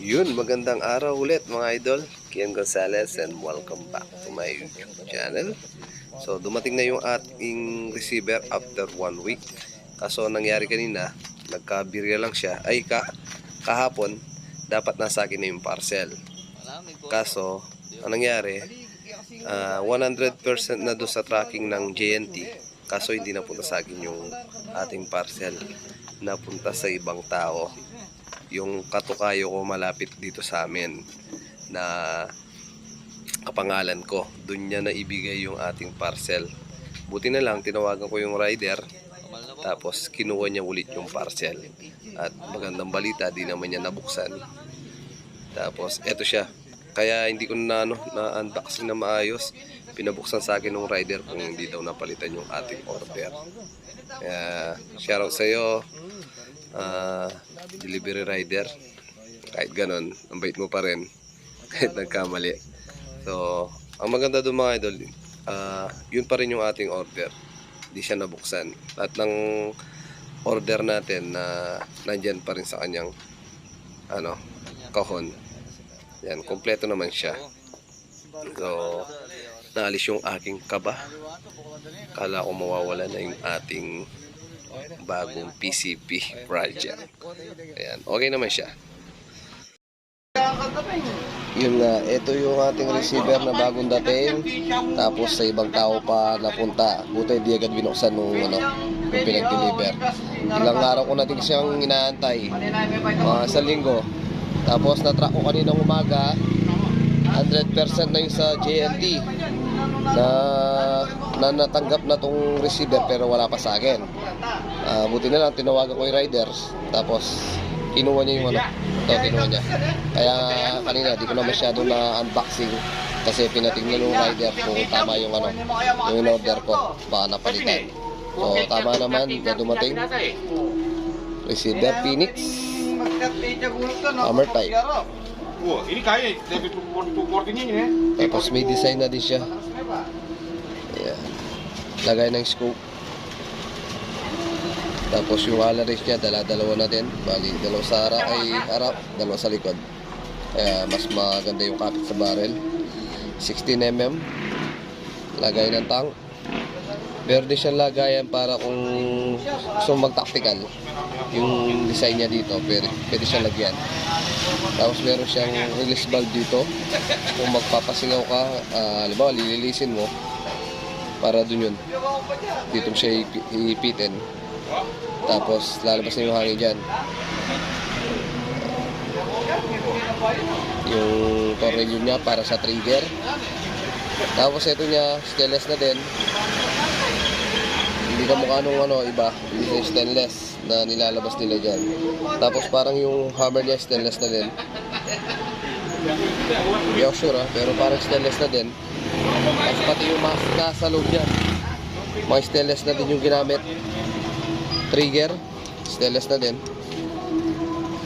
Yun, magandang araw ulit mga idol. Kian Gonzalez and welcome back to my YouTube channel. So, dumating na yung ating receiver after one week. Kaso, nangyari kanina, nagkabirya lang siya. Ay, ka, kahapon, dapat nasa akin na yung parcel. Kaso, ang nangyari, ah, 100% na doon sa tracking ng JNT. Kaso, hindi napunta sa akin yung ating parcel. Napunta sa ibang tao yung katukayo ko malapit dito sa amin na kapangalan ko. Doon niya na ibigay yung ating parcel. Buti na lang, tinawagan ko yung rider. Tapos kinuha niya ulit yung parcel. At magandang balita, di naman niya nabuksan. Tapos eto siya. Kaya hindi ko na, ano, na unboxing na maayos. Pinabuksan sa akin ng rider kung hindi daw napalitan yung ating order. Kaya shoutout sa iyo. ah, delivery rider. Kahit ganon, ang bait mo pa rin. Kahit nagkamali. So, ang maganda doon mga idol, ah, yun pa rin yung ating order. Hindi siya nabuksan. At ng order natin na nandyan pa rin sa kanyang ano, kahon. Yan, kompleto naman siya. So, naalis yung aking kaba. Kala ko mawawala na yung ating bagong PCP project. Ayan, okay naman siya. Yun nga, ito yung ating receiver na bagong dating. Tapos sa ibang tao pa napunta. Buti hindi agad binuksan nung, ano, nung pinag-deliver. Ilang araw ko natin siyang inaantay. Mga sa linggo. Tapos na-track ko kaninang umaga. 100% na yung sa JNT na, na natanggap na tong receiver pero wala pa sa akin. Ah, buti na lang tinawagan ko yung riders tapos kinuha niya yung ano, ito kinuha niya. Kaya kanina di ko na masyado na unboxing kasi pinatingnan ng rider kung tama yung ano, yung in-order ko baka napalitan. So tama naman na dumating receiver Phoenix Hammer type. Wah, ini kaya David 240 ini ya. Tapos may design na din siya. Ayan. Lagay ng scope. Tapos yung alaris niya, dala-dalawa na din. Bali, dalawa sa harap ay harap, dalawa sa likod. Kaya mas maganda yung kapit sa barrel. 16mm. Lagay ng tank. Din siyang lagayan para kung gusto mong mag-tactical. Yung design niya dito, pwede, pwede siyang lagyan. Tapos meron siyang release valve dito. Kung magpapasingaw ka, ah, halimbawa lililisin mo para dun yun. Dito siya ipi- iipitin. Tapos lalabas na yung hangin dyan. Yung tornilyo niya para sa trigger. Tapos ito niya, stainless na din. Hindi ka mukha nung ano, iba. Hindi stainless na nilalabas nila dyan. Tapos parang yung hammer niya stainless na din. Hindi ako sure ah, pero parang stainless na din. Tapos pati yung mask nasa loob niya. Mga stainless na din yung ginamit. Trigger, stainless na din.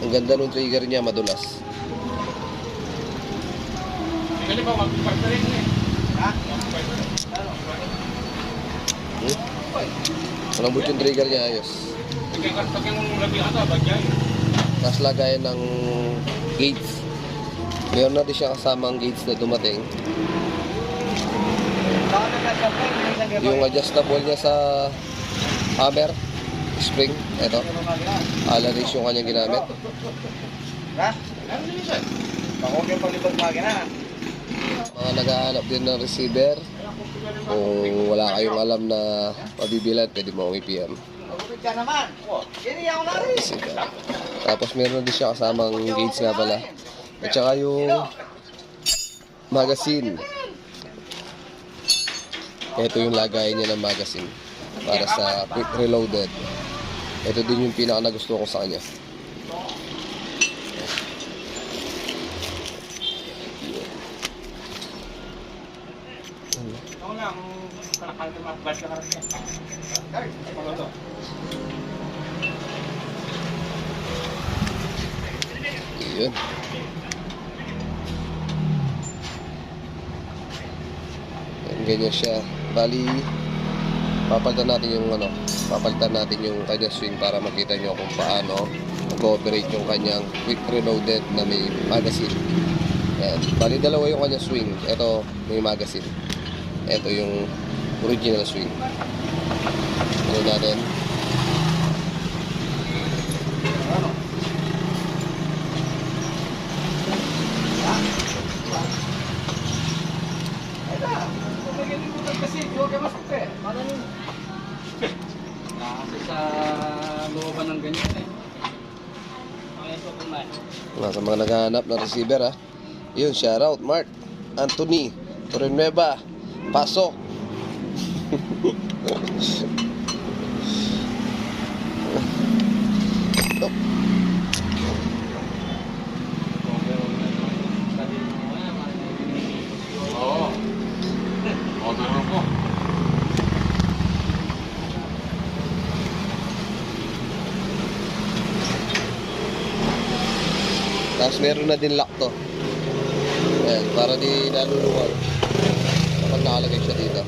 Ang ganda nung trigger niya, madulas. Ini bawa parcel ini. Hmm? Malambot yung trigger niya, ayos. Tapos lagayan ng gates. Meron natin siya kasamang gates na dumating. Yung adjustable niya sa hammer, spring, eto. Alaris yung kanyang ginamit. Makina. Mga naghahanap din ng receiver. Kung wala kayong alam na mabibilan, pwede mo akong i-PM. Ka naman. Yang lari. Receiver. Tapos meron din siya kasamang gates nga pala. At saka yung magazine. Ito yung lagayan niya ng magazine para sa quick reloaded. Ito din yung pinaka nagusto ko sa kanya. Lang kalakal ng mga basta karate. Ay, ano to? Yun. Yan, ganyan siya. Bali, papalitan natin yung ano, papalitan natin yung kanya swing para makita nyo kung paano mag-cooperate yung kanyang quick reloaded na may magazine. Ayan. Bali dalawa yung kanyang swing. Ito may magazine. Ito yung original swing. Ano natin? Kasi sa looban ng ganyan eh. Mga sa mga naghahanap ng receiver ha. Yun, shoutout Mark Anthony Torrenueva Pasok. Tapos meron na din lock to. Ayan, para di naluluwag. Kapag nakalagay siya dito.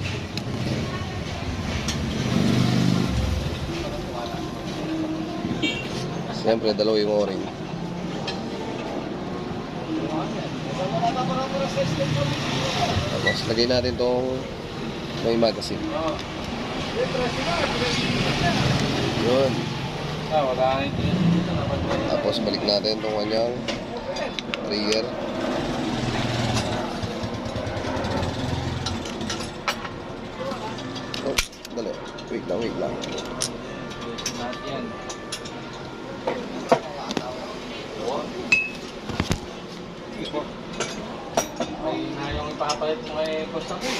Siyempre, dalawa yung o-ring. Tapos, lagay natin tong may magazine. Yun. Ah, ito. Tapos, balik natin tong kanyang trigger. Wait lang, wait lang. Ay, na yung ipapalit mo kay Costa Cool.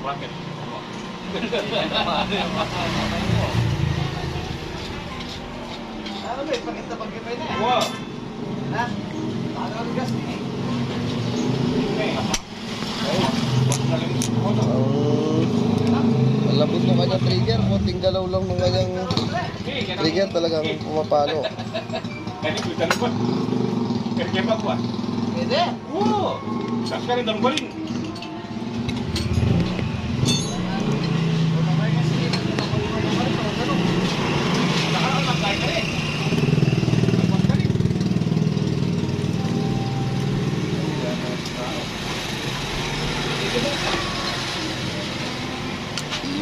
Bakit? Ano ba, ipakita pag ipay na. Wow! Ha? Ano ang gas ni? Ang malambot ng kanyang trigger. Kunting galaw lang ng kanyang trigger. Talagang pumapalo. Pwede. Oo. Sa kani tanong ko rin.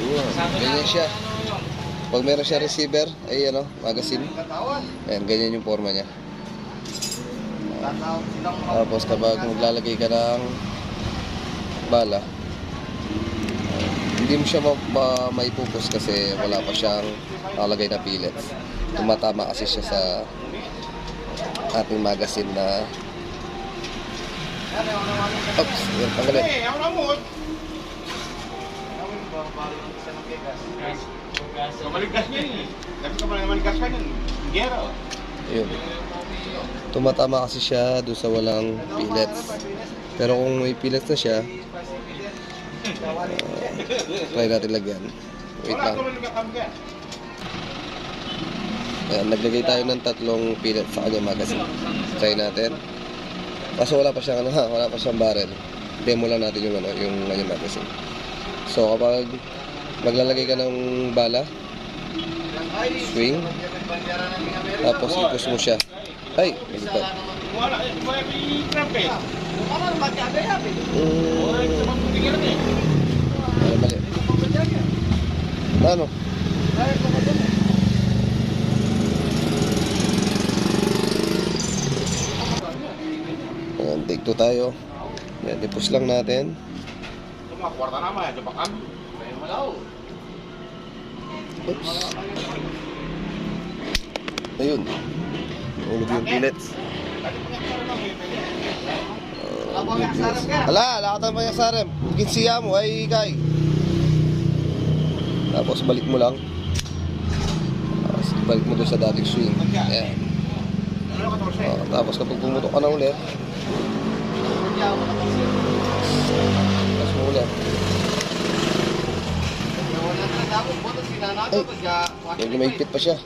Yun. Ganyan siya. Pag meron siya receiver, ay ano, magazine. Ayan, ganyan yung forma niya. Tapos kapag maglalagay ka ng bala, hindi mo siya ma, ma maipupos kasi wala pa siyang nakalagay na pellets. Tumatama kasi siya sa ating magazine na Oops, yun, tanggalin. Eh, ako na mo. Kamaligas niya eh. Kasi kamaligas ka niyan. Gero. Yun. Tumatama kasi siya doon sa walang pellets. Pero kung may pellets na siya, uh, try natin lagyan. Wait lang. ko. Ayan, naglagay tayo ng tatlong pellets sa kanyang magazine. Try natin. Kaso wala pa siyang ano, ha, wala pa siyang barrel. Demo lang natin yung ano, yung kanyang magazine. So kapag maglalagay ka ng bala, swing, tapos ipus mo siya. Ay? Wala Mm, ano mali? Ano? Ayan, take two tayo. Ayan, ipus lang natin. Ito mga kwarta naman. Ito bakam. Oops. Ayun. Ulog yung pellets. Uh, ka. Ala, lakatan mo yung sarem. Kinsiya mo, ay kay. Tapos balik mo lang. Tapos balik mo doon sa dating swing. Ayan. Oh, tapos kapag pumutok ka na ulit, ulit. Ay. Medyo mahigpit pa siya.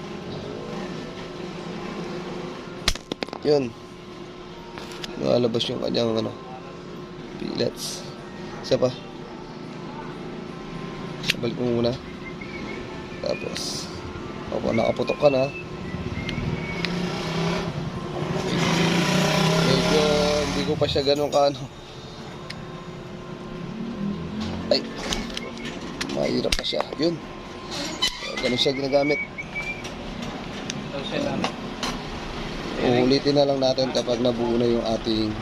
Yun. Nakalabas yung kanyang ano, pellets. Isa pa. balik mo muna. Tapos, opo, nakaputok ka na. Medyo hindi ko pa siya ganun ka ano. Ay, mahirap pa siya. Yun. Ganun siya ginagamit. Lang. Uulitin na lang natin kapag nabuo na yung ating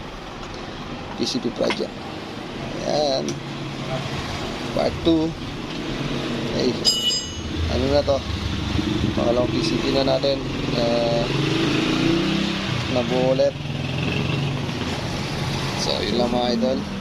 PCP project. Ayan. Part 2. Okay. Ano na to? Pangalawang PCP na natin. Uh, nabuo ulit. So, yun lang mga idol.